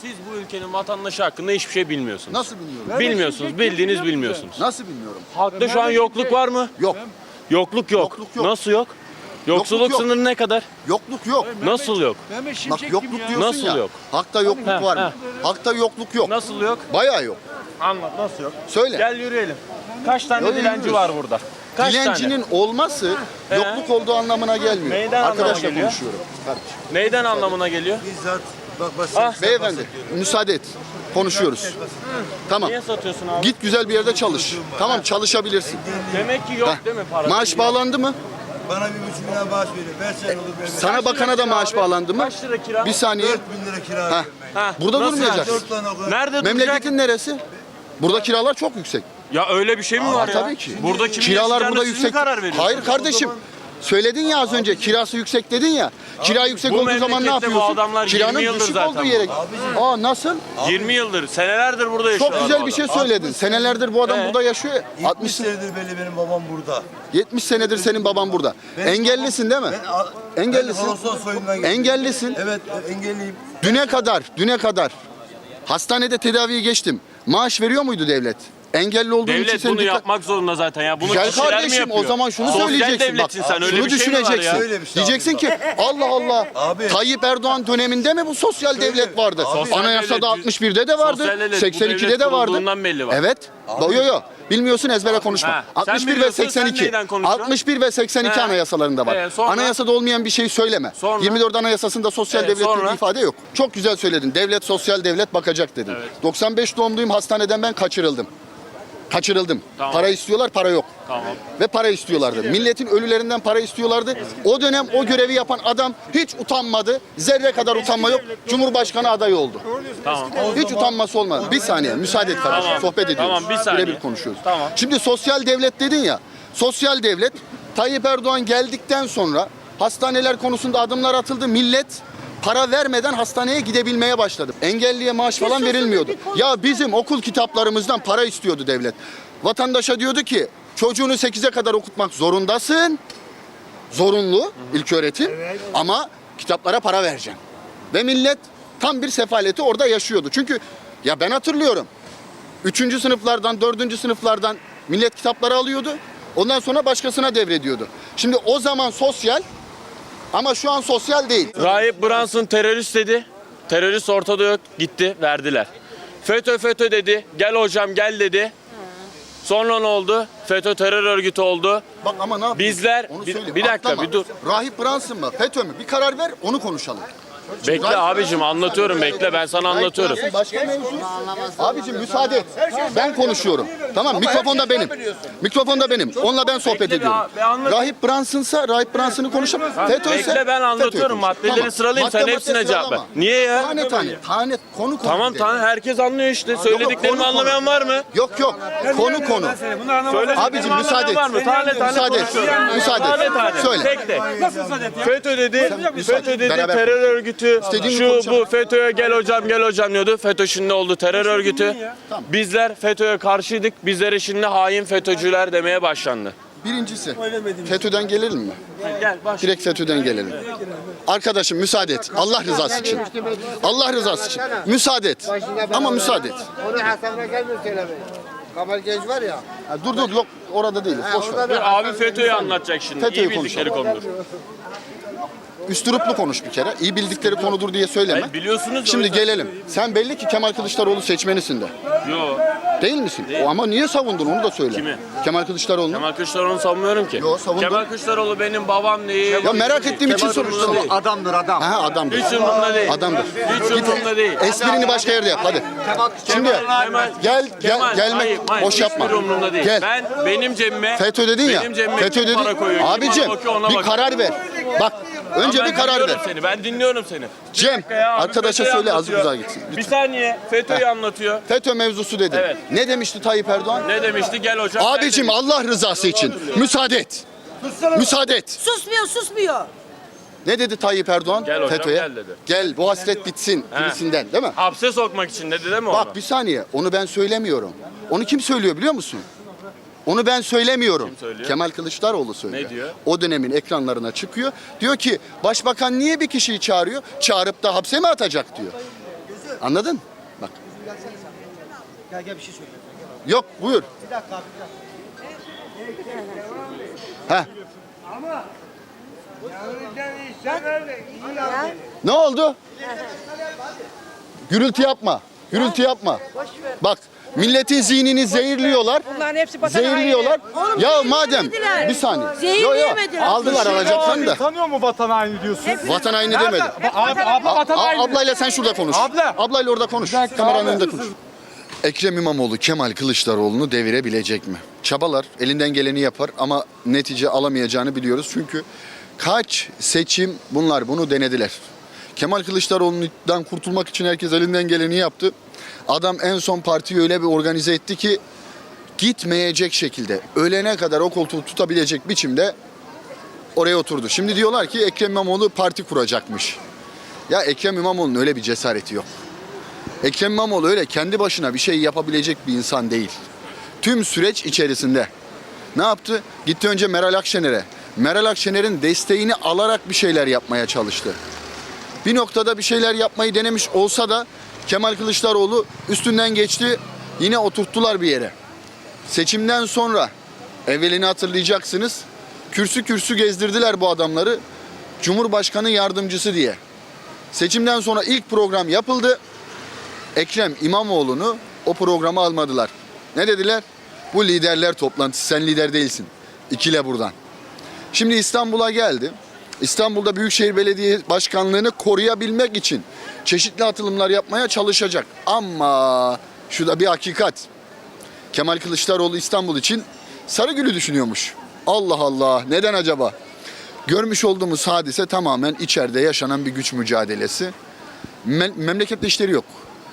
Siz bu ülkenin vatandaşı hakkında hiçbir şey bilmiyorsunuz. Nasıl bilmiyorum? Bilmiyorsunuz, bildiğiniz bilmiyorsunuz. Nasıl bilmiyorum? Halkta şu an yokluk var mı? Yok. Yokluk yok. Yokluk yok. Nasıl yok? Yoksulluk yok. sınırı ne kadar? Yokluk yok. Nasıl yok? Mehmet Bak Şimşek yokluk ya? diyorsun Nasıl ya. yok? Hakta yokluk Ha, var mı? ha. Hakta yokluk yok. Nasıl yok? Bayağı yok. Anlat nasıl yok? Söyle. Gel yürüyelim. Kaç tane Yok, dilenci yürüyoruz. var burada? Kaç Dilencinin tane? olması yokluk olduğu anlamına gelmiyor. Neyden anlamına Arkadaşla geliyor? konuşuyorum. Kardeşim. Neyden anlamına geliyor? Bizzat bak bak Ah. Beyefendi müsaade et. Konuşuyoruz. Tamam. Niye satıyorsun abi? Git güzel bir yerde çalış. Tamam çalışabilirsin. Demek ki yok değil mi para? Maaş bağlandı mı? bana bir buçuk lira maaş veriyor. Beş sene olur benim. Sana bakana da maaş bağlandı mı? Kaç lira kira? Bir saniye. Dört bin lira kira veriyorum ben. Ha, Burada nasıl durmayacak. yani? Dört tane okul. Nerede duracak? Memleketin neresi? Burada kiralar çok yüksek. Ya öyle bir şey mi var ya? tabii ki. Burada kimin Kiralar yaşayacağına burada siz mi yüksek. karar veriyorsunuz? Hayır kardeşim. Söyledin ya az önce kirası yüksek dedin ya. Kira yüksek bu olduğu zaman ne memlekette bu yapıyorsun? adamlar 20 Kiranın yıldır düşük zaten olduğu yere. Aa nasıl? 20 yıldır, senelerdir burada yaşıyor. Çok güzel bu bir şey adam. söyledin. Senelerdir bu adam Ee? burada yaşıyor. 60 60 senedir belli benim babam burada. 70 senedir senin baban burada. Engellisin değil mi? Ben, a- Engellisin. Ben Holocaust soyundan geldim. Engellisin. Evet engelliyim. Düne kadar, düne kadar hastanede tedaviyi geçtim. Maaş veriyor muydu devlet? Engelli olduğun için Devlet bunu dikkat- yapmak zorunda zaten ya. Bunu Güzel kardeşim o zaman şunu Sosyal söyleyeceksin bak. sen öyle şunu bir şey mi var düşüneceksin. ya? Öyle şey Diyeceksin abi, ki Allah Allah. Abi. Tayyip Erdoğan döneminde mi bu sosyal devlet vardı? Abi. Anayasada Sosyal devlet- 61'de de vardı. sosyal devlet bu 82'de devlet de vardı. belli var. Evet. Yo yo. Bilmiyorsun ezbere konuşma. Ha, sen 61 ve biliyorsun, sen 82. neyden konuşuyorsun? 61 ve 82 He. anayasalarında var. He, sonra? Anayasada olmayan bir şeyi söyleme. Sonra? 24 anayasasında sosyal He, devlet sonra? bir ifade yok. Çok güzel söyledin. Devlet sosyal devlet bakacak dedin. 95 doğumluyum hastaneden ben kaçırıldım. Kaçırıldım. Tamam. Para istiyorlar, para yok. Tamam. Ve para istiyorlardı. Milletin ölülerinden para istiyorlardı. O dönem o görevi yapan adam hiç utanmadı. Zerre kadar utanma yok. Cumhurbaşkanı adayı oldu. Tamam. Hiç utanması olmadı. Bir saniye müsaade et kardeşim. Tamam. Sohbet ediyoruz. Tamam, bir saniye. Birebir konuşuyoruz. Tamam. Şimdi sosyal devlet dedin ya. Sosyal devlet Tayyip Erdoğan geldikten sonra hastaneler konusunda adımlar atıldı. Millet para vermeden hastaneye gidebilmeye başladı. Engelliye maaş falan verilmiyordu. Ya bizim okul kitaplarımızdan para istiyordu devlet. Vatandaşa diyordu ki çocuğunu 8'e kadar okutmak zorundasın. Zorunlu ilk öğretim ama kitaplara para vereceksin. Ve millet tam bir sefaleti orada yaşıyordu. Çünkü ya ben hatırlıyorum. Üçüncü sınıflardan, dördüncü sınıflardan millet kitapları alıyordu. Ondan sonra başkasına devrediyordu. Şimdi o zaman sosyal ama şu an sosyal değil. Rahip Brunson terörist dedi. Terörist ortada yok. Gitti, verdiler. FETÖ FETÖ dedi. Gel hocam gel dedi. Sonra ne oldu? FETÖ terör örgütü oldu. Bak ama ne yapıyorsun? Bizler- Onu bir- söyle. bir dakika, Atlama. bir dur. Rahip Brunson mı? FETÖ mü? Bir karar ver onu konuşalım. Bekle Rahip abicim anlatıyorum bekle ben sana anlatıyorum. Başka mevzu. Abicim müsaade et. Ben konuşuyorum. Tamam mikrofon da benim. Mikrofon da benim. Onunla ben sohbet ediyorum. bir anlat- Rahip Brunson'sa Rahip Brunson'ı konuşalım. FETÖ ise Bekle ben anlatıyorum maddeleri sıralayayım sen hepsine cevap ver. Niye ya? Tane tane. Tane konu konu. Tamam tamam herkes anlıyor işte. Söylediklerimi konu, anlamayan konu. var mı? Yok yok. Konu konu. Söylediklerimi Abicim, müsaade et. var mı? Tane tane konuşuyorum. Müsaade et. Tane tane. Söyle. Tek tek. FETÖ dedi. FETÖ dedi terör örgütü. Şu bu FETÖ'ye gel hocam gel hocam diyordu. FETÖ şimdi oldu terör örgütü. Bizler FETÖ'ye karşıydık. Bizlere şimdi hain FETÖ'cüler demeye başlandı. Birincisi. FETÖ'den gelelim mi? Gel baş. Direkt FETÖ'den gelelim. Arkadaşım müsaade et. Allah rızası için. Allah rızası için. Müsaade et. Ama müsaade et. Onun hesabına gelmiyor söylemeyin. Kamal Genç var ya. Ha, dur dur yok orada değiliz. Boş ver. Dur, abi FETÖ'yü anlatacak şimdi. FETÖ'yü İyi bildikleri konudur. Üstüruplu konuş bir kere. İyi bildikleri konudur diye söyleme. Hayır, biliyorsunuz da Şimdi yüzden gelelim. Sen belli ki Kemal Kılıçdaroğlu seçmenisin de. Yo. Değil misin? O ama niye savundun onu da söyle. Kimi? Kemal Kılıçdaroğlu'nu. Kemal Kılıçdaroğlu'nu savunmuyorum ki. Yo, savundum. Kemal Kılıçdaroğlu benim babam değil. Ya merak ettiğim için soruyorum. Adamdır adam. Ha adamdır. Hiç umurumda değil. Adamdır. Hiç umurumda değil. Esprini başka yerde yap hadi. Şimdi Kemal- gel gel Kemal, gelmek hayır, hayır, boş yapma. değil. Gel. Ben benim cebime FETÖ dedin ya. Benim cebime FETÖ dedin. para koyuyor, kim Abicim bir karar ver. Bak önce bir karar ver. Seni. Ben dinliyorum seni. Cem arkadaşa söyle az uzağa gitsin. Bir saniye FETÖ'yü anlatıyor. FETÖ mevzusu dedin. Evet. Ne demişti Tayyip Erdoğan? Ne demişti? Gel hocam. Abicim. Allah rızası için müsaade et. Müsaade et. Susmuyor, susmuyor. Ne dedi Tayyip Erdoğan Gel hocam, FETÖ'ye? gel dedi. Gel bu hasret bitsin He. gibisinden değil mi? Hapse sokmak için dedi değil mi onu? Bak bir saniye onu ben söylemiyorum. Onu kim söylüyor biliyor musun? Onu ben söylemiyorum. Kim söylüyor? Kemal Kılıçdaroğlu söylüyor. Ne diyor? O dönemin ekranlarına çıkıyor. Diyor ki başbakan niye bir kişiyi çağırıyor? Çağırıp da hapse mi atacak diyor. Anladın? Bak. Gel gel bir şey söyle. Yok buyur. Bir dakika abi. Heh. Ya. Ne oldu? Gürültü yapma. Gürültü yapma. Bak milletin zihnini zehirliyorlar. Bunların hepsi vatan Zehirliyorlar. haini. Ya madem bir saniye. Yo, yo. Zehirleyemediler. Aldılar alacaklarını da. Tanıyor mu vatan haini diyorsun? Vatan haini demedim. Abi abla vatan A- haini. ablayla sen şurada konuş. Abla. Ablayla orada konuş. dakika Kameranın abi. önünde konuş. Ekrem İmamoğlu Kemal Kılıçdaroğlu'nu devirebilecek mi? Çabalar, elinden geleni yapar ama netice alamayacağını biliyoruz. Çünkü kaç seçim bunlar bunu denediler. Kemal Kılıçdaroğlu'ndan kurtulmak için herkes elinden geleni yaptı. Adam en son partiyi öyle bir organize etti ki gitmeyecek şekilde ölene kadar o koltuğu tutabilecek biçimde oraya oturdu. Şimdi diyorlar ki Ekrem İmamoğlu parti kuracakmış. Ya Ekrem İmamoğlu'nun öyle bir cesareti yok. Ekrem İmamoğlu öyle kendi başına bir şey yapabilecek bir insan değil. Tüm süreç içerisinde. Ne yaptı? Gitti önce Meral Akşener'e. Meral Akşener'in desteğini alarak bir şeyler yapmaya çalıştı. Bir noktada bir şeyler yapmayı denemiş olsa da Kemal Kılıçdaroğlu üstünden geçti. Yine oturttular bir yere. Seçimden sonra evvelini hatırlayacaksınız. Kürsü kürsü gezdirdiler bu adamları. Cumhurbaşkanı yardımcısı diye. Seçimden sonra ilk program yapıldı. Ekrem İmamoğlu'nu o programa almadılar. Ne dediler? Bu liderler toplantısı. Sen lider değilsin. İkile buradan. Şimdi İstanbul'a geldi. İstanbul'da Büyükşehir Belediye Başkanlığı'nı koruyabilmek için çeşitli atılımlar yapmaya çalışacak. Ama şu da bir hakikat. Kemal Kılıçdaroğlu İstanbul için Sarıgül'ü düşünüyormuş. Allah Allah neden acaba? Görmüş olduğumuz hadise tamamen içeride yaşanan bir güç mücadelesi. Me- memlekette işleri yok.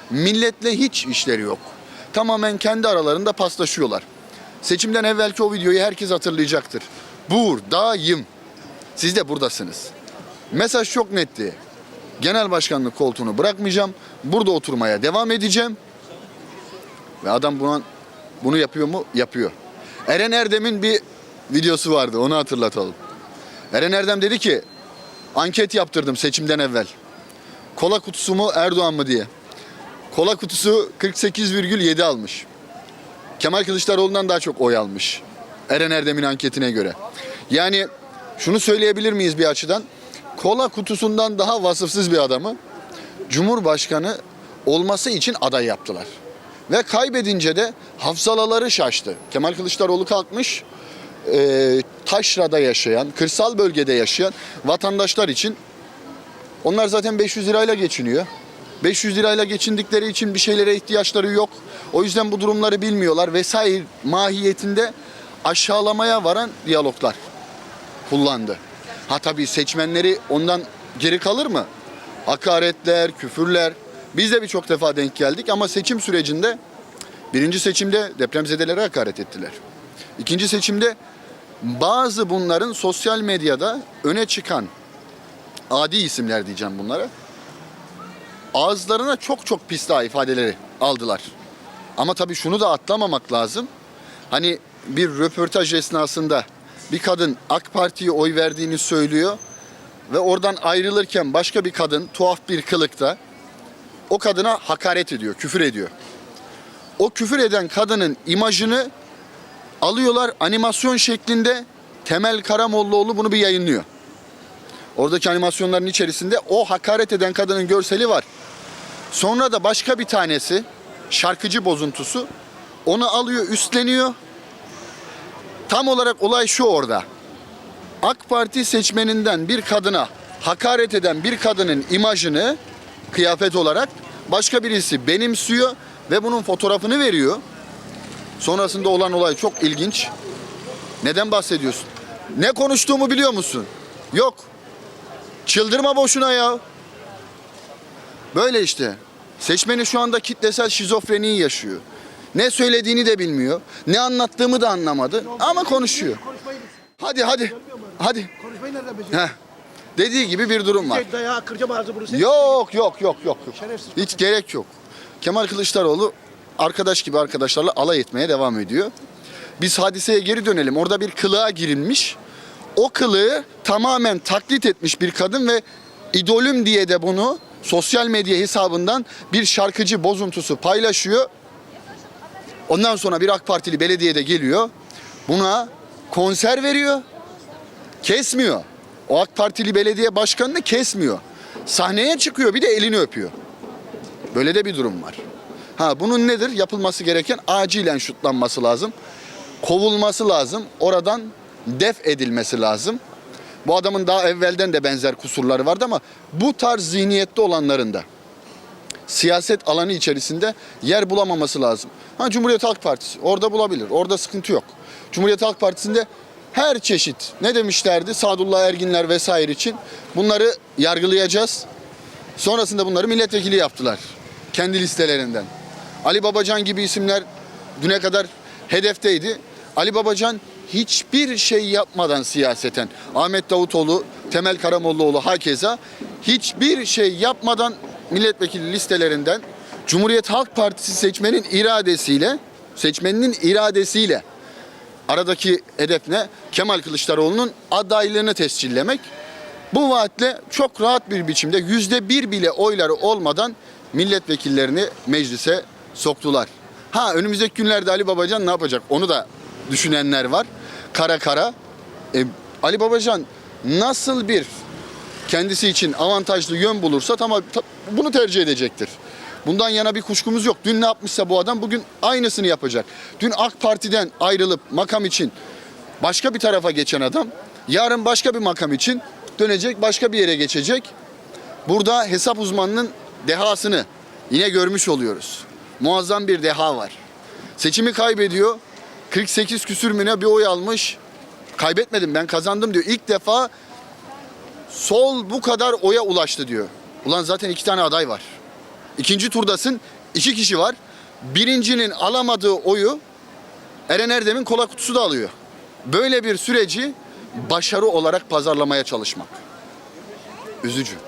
Milletle hiç işleri yok. Tamamen kendi aralarında paslaşıyorlar. Seçimden evvelki o videoyu herkes hatırlayacaktır. Buradayım. Siz de buradasınız. Mesaj çok netti. Genel başkanlık koltuğunu bırakmayacağım. Burada oturmaya devam edeceğim. Ve adam buna, bunu yapıyor mu? Yapıyor. Eren Erdem'in bir videosu vardı. Onu hatırlatalım. Eren Erdem dedi ki anket yaptırdım seçimden evvel. Kola kutusu mu Erdoğan mı diye. Kola kutusu 48,7 almış. Kemal Kılıçdaroğlu'ndan daha çok oy almış. Eren Erdem'in anketine göre. Yani şunu söyleyebilir miyiz bir açıdan? Kola kutusundan daha vasıfsız bir adamı Cumhurbaşkanı olması için aday yaptılar. Ve kaybedince de hafızaları şaştı. Kemal Kılıçdaroğlu kalkmış, e, taşrada yaşayan, kırsal bölgede yaşayan vatandaşlar için onlar zaten 500 lirayla geçiniyor. 500 lirayla geçindikleri için bir şeylere ihtiyaçları yok. O yüzden bu durumları bilmiyorlar vesaire mahiyetinde aşağılamaya varan diyaloglar kullandı. Ha tabii seçmenleri ondan geri kalır mı? Hakaretler, küfürler. Biz de birçok defa denk geldik ama seçim sürecinde birinci seçimde depremzedelere hakaret ettiler. İkinci seçimde bazı bunların sosyal medyada öne çıkan adi isimler diyeceğim bunlara. Ağızlarına çok çok pis daha ifadeleri aldılar. Ama tabii şunu da atlamamak lazım. Hani bir röportaj esnasında bir kadın AK Parti'ye oy verdiğini söylüyor ve oradan ayrılırken başka bir kadın tuhaf bir kılıkta o kadına hakaret ediyor, küfür ediyor. O küfür eden kadının imajını alıyorlar animasyon şeklinde Temel Karamollaoğlu bunu bir yayınlıyor. Oradaki animasyonların içerisinde o hakaret eden kadının görseli var. Sonra da başka bir tanesi şarkıcı bozuntusu onu alıyor üstleniyor. Tam olarak olay şu orada. AK Parti seçmeninden bir kadına hakaret eden bir kadının imajını kıyafet olarak başka birisi benimsiyor ve bunun fotoğrafını veriyor. Sonrasında olan olay çok ilginç. Neden bahsediyorsun? Ne konuştuğumu biliyor musun? Yok. Çıldırma boşuna ya. Böyle işte. Seçmeni şu anda kitlesel şizofreniyi yaşıyor. Ne söylediğini de bilmiyor. Ne anlattığımı da anlamadı. Ama konuşuyor. Hadi hadi. Hadi. Konuşmayı nereden? Heh. Dediği gibi bir durum var. Dayağı kıracağım ağzı bunu sen. Yok yok yok yok. yok. Şerefsiz. Hiç gerek yok. Kemal Kılıçdaroğlu arkadaş gibi arkadaşlarla alay etmeye devam ediyor. Biz hadiseye geri dönelim. Orada bir kılığa girilmiş. O kılığı tamamen taklit etmiş bir kadın ve idolüm diye de bunu sosyal medya hesabından bir şarkıcı bozuntusu paylaşıyor. Ondan sonra bir AK Partili belediyede geliyor. Buna konser veriyor. Kesmiyor. O AK Partili belediye başkanını kesmiyor. Sahneye çıkıyor bir de elini öpüyor. Böyle de bir durum var. Ha bunun nedir? Yapılması gereken acilen şutlanması lazım. Kovulması lazım. Oradan def edilmesi lazım. Bu adamın daha evvelden de benzer kusurları vardı ama bu tarz zihniyette olanların da siyaset alanı içerisinde yer bulamaması lazım. Ha Cumhuriyet Halk Partisi orada bulabilir. Orada sıkıntı yok. Cumhuriyet Halk Partisi'nde her çeşit ne demişlerdi Sadullah Erginler vesaire için bunları yargılayacağız. Sonrasında bunları milletvekili yaptılar. Kendi listelerinden. Ali Babacan gibi isimler düne kadar hedefteydi. Ali Babacan hiçbir şey yapmadan siyaseten Ahmet Davutoğlu, Temel Karamollaoğlu hakeza hiçbir şey yapmadan milletvekili listelerinden Cumhuriyet Halk Partisi seçmenin iradesiyle seçmeninin iradesiyle aradaki hedef ne? Kemal Kılıçdaroğlu'nun adaylığını tescillemek. Bu vaatle çok rahat bir biçimde yüzde bir bile oyları olmadan milletvekillerini meclise soktular. Ha önümüzdeki günlerde Ali Babacan ne yapacak? Onu da düşünenler var. Kara kara. E, Ali Babacan nasıl bir kendisi için avantajlı yön bulursa tamam ta- bunu tercih edecektir. Bundan yana bir kuşkumuz yok. Dün ne yapmışsa bu adam bugün aynısını yapacak. Dün AK Parti'den ayrılıp makam için başka bir tarafa geçen adam yarın başka bir makam için dönecek başka bir yere geçecek. Burada hesap uzmanının dehasını yine görmüş oluyoruz. Muazzam bir deha var. Seçimi kaybediyor. 48 küsür mü ne bir oy almış. Kaybetmedim ben kazandım diyor. İlk defa sol bu kadar oya ulaştı diyor. Ulan zaten iki tane aday var. İkinci turdasın iki kişi var. Birincinin alamadığı oyu Eren Erdem'in kola kutusu da alıyor. Böyle bir süreci başarı olarak pazarlamaya çalışmak. Üzücü.